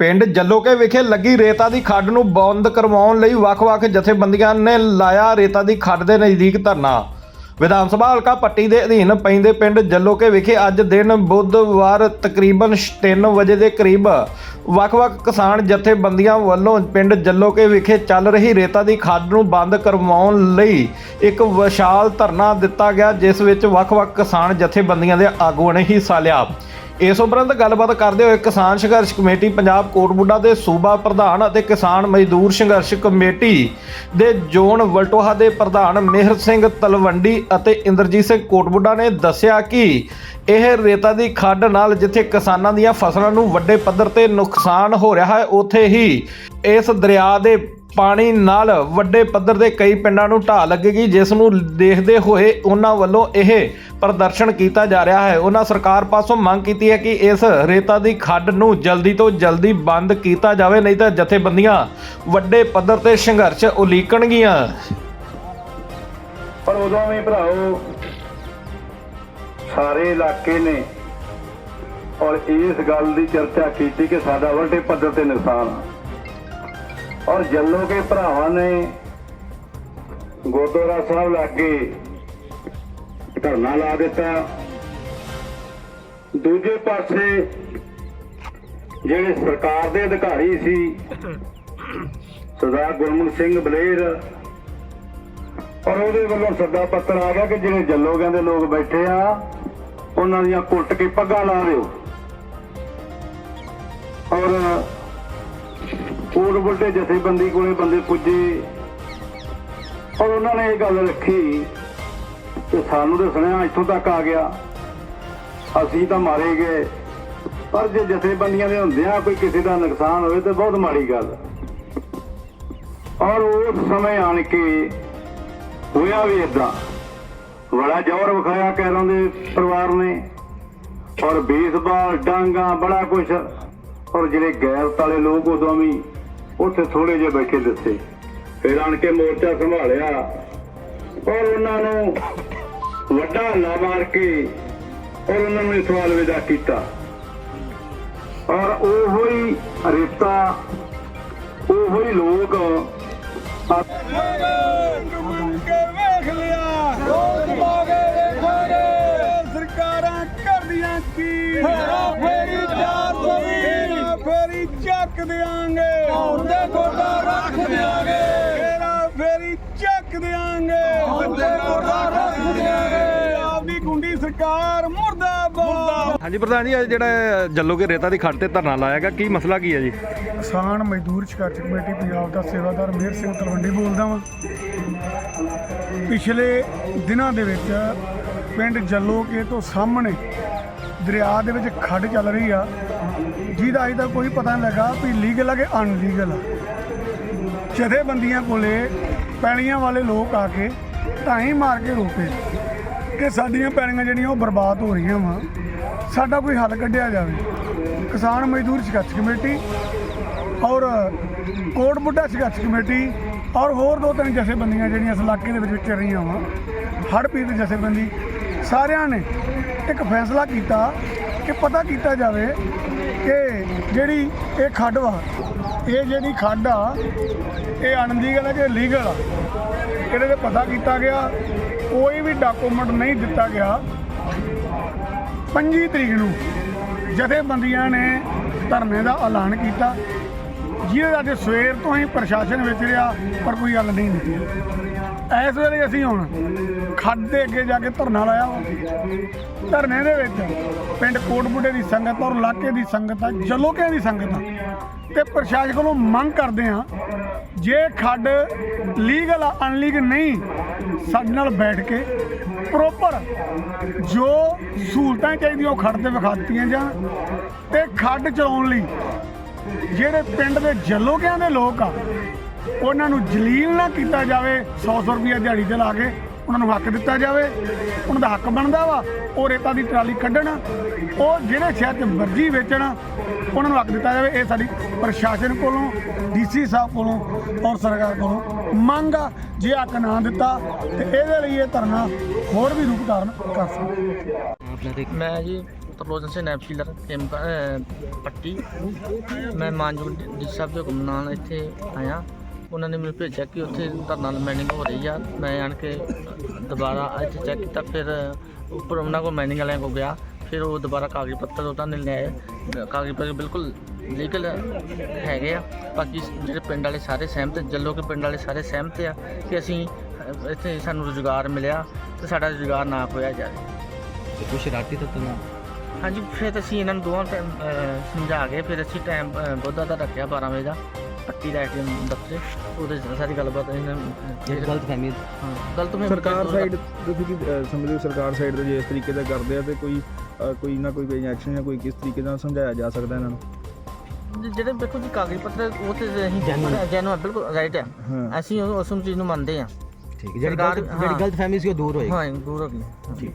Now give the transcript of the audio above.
ਪਿੰਡ ਜੱਲੋਕੇ ਵਿਖੇ ਲੱਗੀ ਰੇਤਾ ਦੀ ਖੱਡ ਨੂੰ ਬੰਦ ਕਰਵਾਉਣ ਲਈ ਵੱਖ-ਵੱਖ ਜਥੇਬੰਦੀਆਂ ਨੇ ਲਾਇਆ ਰੇਤਾ ਦੀ ਖੱਡ ਦੇ ਨਜ਼ਦੀਕ ਧਰਨਾ। ਵਿਧਾਨ ਸਭਾ ਹਲਕਾ ਪੱਟੀ ਦੇ ਅਧੀਨ ਪੈਂਦੇ ਪਿੰਡ ਜੱਲੋਕੇ ਵਿਖੇ ਅੱਜ ਦਿਨ ਬੁੱਧਵਾਰ ਤਕਰੀਬਨ 3 ਵਜੇ ਦੇ ਕਰੀਬ ਵੱਖ-ਵੱਖ ਕਿਸਾਨ ਜਥੇਬੰਦੀਆਂ ਵੱਲੋਂ ਪਿੰਡ ਜੱਲੋਕੇ ਵਿਖੇ ਚੱਲ ਰਹੀ ਰੇਤਾ ਦੀ ਖੱਡ ਨੂੰ ਬੰਦ ਕਰਵਾਉਣ ਲਈ ਇੱਕ ਵਿਸ਼ਾਲ ਧਰਨਾ ਦਿੱਤਾ ਗਿਆ, ਜਿਸ ਵਿੱਚ ਵੱਖ-ਵੱਖ ਕਿਸਾਨ ਜਥੇਬੰਦੀਆਂ ਦੇ ਆਗੂਆਂ ਨੇ ਹਿੱਸਾ ਲਿਆ। ਇਸ ਉਪਰੰਤ ਗੱਲਬਾਤ ਕਰਦੇ ਹੋਏ ਕਿਸਾਨ ਸੰਘਰਸ਼ ਕਮੇਟੀ ਪੰਜਾਬ ਕੋਟਬੁੱਡਾ ਦੇ ਸੂਬਾ ਪ੍ਰਧਾਨ ਅਤੇ ਕਿਸਾਨ ਮਜ਼ਦੂਰ ਸੰਘਰਸ਼ ਕਮੇਟੀ ਦੇ ਜ਼ੋਨ ਵਲਟੋਹਾ ਦੇ ਪ੍ਰਧਾਨ ਮਿਹਰ ਸਿੰਘ ਤਲਵੰਡੀ ਅਤੇ ਇੰਦਰਜੀਤ ਸਿੰਘ ਕੋਟਬੁੱਡਾ ਨੇ ਦੱਸਿਆ ਕਿ ਇਹ ਰੇਤਾ ਦੀ ਖੱਡ ਨਾਲ ਜਿੱਥੇ ਕਿਸਾਨਾਂ ਦੀਆਂ ਫਸਲਾਂ ਨੂੰ ਵੱਡੇ ਪੱਧਰ ਤੇ ਨੁਕਸਾਨ ਹੋ ਰਿਹਾ ਹੈ, ਉੱਥੇ ਹੀ ਇਸ ਦਰਿਆ ਦੇ ਪਾਣੀ ਨਾਲ ਵੱਡੇ ਪੱਧਰ ਦੇ ਕਈ ਪਿੰਡਾਂ ਨੂੰ ਢਾਹ ਲੱਗੇਗੀ, ਜਿਸ ਨੂੰ ਦੇਖਦੇ ਹੋਏ ਉਹਨਾਂ ਵੱਲੋਂ ਇਹ ਪ੍ਰਦਰਸ਼ਨ ਕੀਤਾ ਜਾ ਰਿਹਾ ਹੈ। ਉਹਨਾਂ ਸਰਕਾਰ ਪਾਸੋਂ ਮੰਗ ਕੀਤੀ ਹੈ ਕਿ ਇਸ ਰੇਤਾ ਦੀ ਖੱਡ ਨੂੰ ਜਲਦੀ ਤੋਂ ਜਲਦੀ ਬੰਦ ਕੀਤਾ ਜਾਵੇ, ਨਹੀਂ ਤਾਂ ਜਥੇਬੰਦੀਆਂ ਵੱਡੇ ਪੱਧਰ ਤੇ ਸੰਘਰਸ਼ ਉਲੀਕਣਗੀਆਂ। ਪਰ ਉਦੋਂ ਵੀ ਭਰਾਓ ਸਾਰੇ ਇਲਾਕੇ ਨੇ ਔਰ ਇਸ ਗੱਲ ਦੀ ਚਰਚਾ ਕੀਤੀ ਕਿ ਸਾਡਾ ਵੱਡੇ ਪੱਧਰ ਤੇ ਨੁਕਸਾਨ ਔਰ ਜੱਲੋ ਕੇ ਭਰਾਵਾਂ ਨੇ ਗੁਰਦੁਆਰਾ ਸਾਹਿਬ ਲਾਗੇ ਧਰਨਾ ਲਾ ਦਿੱਤਾ। ਦੂਜੇ ਪਾਸੇ ਜਿਹੜੇ ਸਰਕਾਰ ਦੇ ਅਧਿਕਾਰੀ ਸੀ, ਸਰਦਾਰ ਗੁਰਮੁਖ ਸਿੰਘ ਬਲੇਰ, ਔਰ ਉਹਦੇ ਵੱਲੋਂ ਸੱਦਾ ਪੱਤਰ ਆ ਗਿਆ ਕਿ ਜਿਹੜੇ ਜੱਲੋਗਾਂ ਦੇ ਲੋਕ ਬੈਠੇ ਆ, ਉਹਨਾਂ ਦੀਆਂ ਕੁੱਟ ਕੇ ਪੱਗਾਂ ਲਾ ਦਿਓ। ਔਰ ਕੋਟ ਬੁੱਢੇ ਜਥੇਬੰਦੀ ਕੋਲੇ ਬੰਦੇ ਪੁੱਜੇ। ਔਰ ਉਹਨਾਂ ਨੇ ਇਹ ਗੱਲ ਰੱਖੀ ਤੇ ਸਾਨੂੰ ਤਾਂ ਸੁਣਿਆ ਇੱਥੋਂ ਤੱਕ ਆ ਗਿਆ। ਅਸੀਂ ਤਾਂ ਮਾਰੇ ਗਏ। ਪਰ ਜੇ ਜਥੇਬੰਦੀਆਂ ਦੇ ਹੁੰਦਿਆਂ ਕੋਈ ਕਿਸੇ ਦਾ ਨੁਕਸਾਨ ਹੋਵੇ ਤਾਂ ਬਹੁਤ ਮਾੜੀ ਗੱਲ। ਔਰ ਉਸ ਸਮੇਂ ਆਣ ਕੇ ਹੋਇਆ ਵੀ ਇਦਾਂ ਬੜਾ ਜ਼ੋਰ ਵਿਖਾਇਆ ਕੈਰਾਂ ਦੇ ਪਰਿਵਾਰ ਨੇ। ਔਰ ਬੇਸਬਾਲ ਡਾਂਗਾ ਬੜਾ ਕੁਛ। ਔਰ ਜਿਹੜੇ ਗੈਰਤ ਵਾਲੇ ਲੋਕ ਉਦੋਂ ਵੀ ਉੱਥੇ ਥੋੜੇ ਜਿਹੇ ਬੈਠੇ ਦਿੱਤੇ। ਫਿਰ ਆਣ ਕੇ ਮੋਰਚਾ ਸੰਭਾਲਿਆ। ਔਰ ਉਹਨਾਂ ਨੂੰ ਵੱਡਾ ਹੱਲਾ ਮਾਰ ਕੇ ਔਰ ਉਹਨਾਂ ਨੂੰ ਇਥੋਂ ਅਲਵਿਦਾ ਕੀਤਾ। ਔਰ ਉਹ ਹੀ ਰੇਤਾ, ਉਹੋ ਹੀ ਲੋਕ ਵੇਖ ਲਿਆ ਸਰਕਾਰਾਂ ਕਰਦੀਆਂ ਕੀ ਹੇਰਾ ਫੇਰੀ 420 ਹੇਰਾ ਫੇਰੀ ਚੱਕ ਦਿਆਂਗੇ ਹੁੰਦੇ ਗੋਡਾ ਰੱਖ ਦਿਆਂਗੇ। ਸਰਕਾਰ ਮੁਰਦਾਬਾਦ। ਹਾਂਜੀ ਪ੍ਰਧਾਨ ਜੀ ਅੱਜ ਜਿਹੜਾ ਜੱਲੋਕੇ ਰੇਤਾ ਦੀ ਖੱਡ ਤੇ ਧਰਨਾ ਲਾਇਆ ਗਿਆ ਕੀ ਮਸਲਾ ਕੀ ਹੈ ਜੀ? ਕਿਸਾਨ ਮਜ਼ਦੂਰ ਸੰਘਰਸ਼ ਕਮੇਟੀ ਪੰਜਾਬ ਦਾ ਸੇਵਾਦਾਰ ਮੇਹਰ ਸਿੰਘ ਤਲਵੰਡੀ ਬੋਲਦਾ ਵਾਂ। ਪਿਛਲੇ ਦਿਨਾਂ ਦੇ ਵਿੱਚ ਪਿੰਡ ਜੱਲੋਕੇ ਤੋਂ ਸਾਹਮਣੇ ਦਰਿਆ ਦੇ ਵਿੱਚ ਖੱਡ ਚੱਲ ਰਹੀ ਆ ਜਿਹਦਾ ਅਜੇ ਤੱਕ ਕੋਈ ਪਤਾ ਨਹੀਂ ਲੱਗਾ ਵੀ ਲੀਗਲ ਆ ਕਿ ਅਨਲੀਗਲ ਆ। ਜਥੇਬੰਦੀਆਂ ਕੋਲੇ ਪੈਲੀਆਂ ਵਾਲੇ ਲੋਕ ਆ ਕੇ ਢਾਈ ਮਾਰ ਕੇ ਰੋਕੇ। ਕਿ ਸਾਡੀਆਂ ਪੈਣੀਆਂ ਜਿਹੜੀਆਂ ਉਹ ਬਰਬਾਦ ਹੋ ਰਹੀਆਂ ਵਾ। ਸਾਡਾ ਕੋਈ ਹੱਲ ਕੱਢਿਆ ਜਾਵੇ। ਕਿਸਾਨ ਮਜ਼ਦੂਰ ਸੰਘਰਸ਼ ਕਮੇਟੀ ਔਰ ਕੋਟ ਬੁੱਢਾ ਸੰਘਰਸ਼ ਕਮੇਟੀ ਔਰ ਹੋਰ ਦੋ ਤਿੰਨ ਜਥੇਬੰਦੀਆਂ ਜਿਹੜੀਆਂ ਇਸ ਇਲਾਕੇ ਦੇ ਵਿੱਚ ਵਿਚਰ ਰਹੀਆਂ ਵਾ ਹੜ੍ਹ ਪੀੜਤ ਜਥੇਬੰਦੀ, ਸਾਰਿਆਂ ਨੇ ਇੱਕ ਫੈਸਲਾ ਕੀਤਾ ਕਿ ਪਤਾ ਕੀਤਾ ਜਾਵੇ ਕਿ ਜਿਹੜੀ ਇਹ ਖੱਡ ਵਾ, ਇਹ ਜਿਹੜੀ ਖੱਡ ਆ, ਇਹ ਅਣਲੀਗਲ ਹੈ ਕਿ ਲੀਗਲ ਆ? ਇਹਦੇ ਤੇ ਪਤਾ ਕੀਤਾ ਗਿਆ ਕੋਈ ਵੀ ਡਾਕੂਮੈਂਟ ਨਹੀਂ ਦਿੱਤਾ ਗਿਆ। 25 ਤਰੀਕ ਨੂੰ ਜਥੇਬੰਦੀਆਂ ਨੇ ਧਰਨੇ ਦਾ ਐਲਾਨ ਕੀਤਾ। ਜਿਹਦੇ ਅੱਜ ਸਵੇਰ ਤੋਂ ਹੀ ਪ੍ਰਸ਼ਾਸਨ ਵਿੱਚ ਰਿਹਾ, ਪਰ ਕੋਈ ਗੱਲ ਨਹੀਂ ਨਿਕਲਿਆ। ਇਸ ਵੇਲੇ ਅਸੀਂ ਹੁਣ ਖੱਡ ਦੇ ਅੱਗੇ ਜਾ ਕੇ ਧਰਨਾ ਲਾਇਆ ਵਾ। ਧਰਨੇ ਦੇ ਵਿੱਚ ਪਿੰਡ ਕੋਟਬੁੱਢੇ ਦੀ ਸੰਗਤ ਔਰ ਇਲਾਕੇ ਦੀ ਸੰਗਤ ਆ, ਜਲੋਕਿਆਂ ਦੀ ਸੰਗਤ ਆ। ਤੇ ਪ੍ਰਸ਼ਾਸਨ ਕੋਲੋਂ ਮੰਗ ਕਰਦੇ ਆ ਜੇ ਖੱਡ ਲੀਗਲ ਆ, ਅਨਲੀਗਲ ਨਹੀਂ, ਸਾਡੇ ਨਾਲ ਬੈਠ ਕੇ ਪ੍ਰੋਪਰ ਜੋ ਸਹੂਲਤਾਂ ਚਾਹੀਦੀਆਂ ਉਹ ਖੱਡ ਤੇ ਵਿਖਾਤੀਆਂ ਜਾਣ ਤੇ ਖੱਡ ਚਲਾਉਣ ਲਈ ਜਿਹੜੇ ਪਿੰਡ ਦੇ ਜੱਲੋਕਿਆਂ ਦੇ ਲੋਕ ਆ, ਉਹਨਾਂ ਨੂੰ ਜਲੀਲ ਨਾ ਕੀਤਾ ਜਾਵੇ 100 100 ਰੁਪਏ ਦਿਹਾੜੀ ਤੇ ਲਾ ਕੇ ਉਹਨਾਂ ਨੂੰ ਹੱਕ ਦਿੱਤਾ ਜਾਵੇ, ਉਹਨਾਂ ਦਾ ਹੱਕ ਬਣਦਾ ਵਾ ਉਹ ਰੇਤਾ ਦੀ ਟਰਾਲੀ ਕੱਢਣ, ਉਹ ਜਿਹੜੇ ਸ਼ਹਿਰ 'ਚ ਮਰਜ਼ੀ ਵੇਚਣ, ਉਹਨਾਂ ਨੂੰ ਹੱਕ ਦਿੱਤਾ ਜਾਵੇ, ਇਹ ਸਾਡੀ ਪ੍ਰਸ਼ਾਸਨ ਕੋਲੋਂ ਡੀਸੀ ਸਾਹਿਬ ਕੋਲੋਂ, ਔਰ ਸਰਕਾਰ ਕੋਲੋਂ ਮੰਗ ਆ, ਜੇ ਹੱਕ ਨਾ ਦਿੱਤਾ, ਤੇ ਇਹਦੇ ਲਈ ਇਹ ਧਰਨਾ ਹੋਰ ਵੀ ਰੂਪ ਧਾਰਨ ਕਰ ਸਕਦਾ। ਮੈਂ ਜੀ ਤਰਲੋਚਨ ਸਿੰਘ ਨੈਪਸ਼ੀਲਰ ਸ਼ੀਲਰ ਪੱਟੀ। ਮੈਂ ਮਾਨਜੂ ਡੀ ਸਾਹਿਬ ਦੇ ਹੁਕਮ ਨਾਲ ਇੱਥੇ ਆਇਆ। ਉਹਨਾਂ ਨੇ ਮੈਨੂੰ ਭੇਜਿਆ ਕਿ ਉੱਥੇ ਧਰਨਾ ਮੈਨਿੰਗ ਹੋ ਰਹੀ ਆ। ਮੈਂ ਆਣ ਕੇ ਦੁਬਾਰਾ ਇੱਥੇ ਚੈੱਕ ਕੀਤਾ, ਫਿਰ ਉੱਪਰ ਉਹਨਾਂ ਕੋਲ ਮੈਨਿੰਗ ਵਾਲਿਆਂ ਕੋਲ ਗਿਆ। ਫਿਰ ਉਹ ਦੁਬਾਰਾ ਕਾਗਜ਼ ਪੱਤਰ ਉਹਨਾਂ ਨੇ ਲਿਆਏ। ਕਾਗਜ਼ ਪੱਤਰ ਬਿਲਕੁਲ ਲੀਗਲ ਹੈਗੇ ਆ। ਬਾਕੀ ਜਿਹੜੇ ਪਿੰਡ ਵਾਲੇ ਸਾਰੇ ਸਹਿਮਤ, ਜੱਲੋ ਕੇ ਪਿੰਡ ਵਾਲੇ ਸਾਰੇ ਸਹਿਮਤ ਆ ਕਿ ਅਸੀਂ ਇੱਥੇ ਸਾਨੂੰ ਰੁਜ਼ਗਾਰ ਮਿਲਿਆ ਤੇ ਸਾਡਾ ਰੁਜ਼ਗਾਰ ਨਾ ਖੋਇਆ ਜਾਵੇ। ਕੁਝ ਸ਼ਰਾਰਤੀ ਤੱਤ ਨੇ ਹਾਂਜੀ ਫਿਰ ਅਸੀਂ ਇਹਨਾਂ ਨੂੰ ਦੋਵਾਂ ਟਾਈਮ ਸਮਝਾ ਕੇ ਫਿਰ ਅਸੀਂ ਟਾਈਮ ਬੁੱਧਾ ਦਾ ਰੱਖਿਆ 12 ਵਜੇ ਦਾ ਪੱਟੀ ਦਾ ਐਟੀਐਮ ਦਫ਼ਤਰ ਉਹਦੇ 'ਚ ਸਾਰੀ ਗੱਲਬਾਤ ਇਹਨਾਂ ਨੂੰ ਇਹ ਗਲਤ ਫਹਿਮੀ ਹਾਂ, ਗਲਤ ਮੈਂ ਸਰਕਾਰ ਸਾਈਡ ਤੁਸੀਂ ਕੀ ਸਮਝਦੇ ਹੋ ਸਰਕਾਰ ਸਾਈਡ ਤੇ ਜੇ ਇਸ ਤਰੀਕੇ ਦਾ ਕਰਦੇ ਆ ਤੇ ਕੋਈ ਕੋਈ ਨਾ ਕੋਈ ਐਕਸ਼ਨ ਜਾਂ ਕੋਈ ਕਿਸ ਤਰੀਕੇ ਨਾਲ ਸਮਝਾਇਆ ਜਾ ਸਕਦਾ ਇਹਨਾਂ ਨੂੰ? ਜਿਹੜੇ ਦੇਖੋ ਜੀ ਕਾਗਜ਼ ਪੱਤਰ ਉਹ ਤੇ ਅਸੀਂ ਜੈਨੂਅਨ ਬਿਲਕੁਲ ਰਾਈਟ ਹੈ। ਅਸੀਂ ਉਸ ਚੀਜ਼ ਨੂੰ ਮੰਨਦੇ ਹਾਂ ਠੀਕ ਹੈ ਜਿਹੜੀ ਗਲਤ ਜਿਹੜੀ ਹਾਂ। ਗਲਤ ਫਹਿਮੀ ਸੀ ਉਹ ਦੂਰ ਹੋਏਗੀ। ਹਾਂ ਦੂਰ ਹੋ ਗਈ।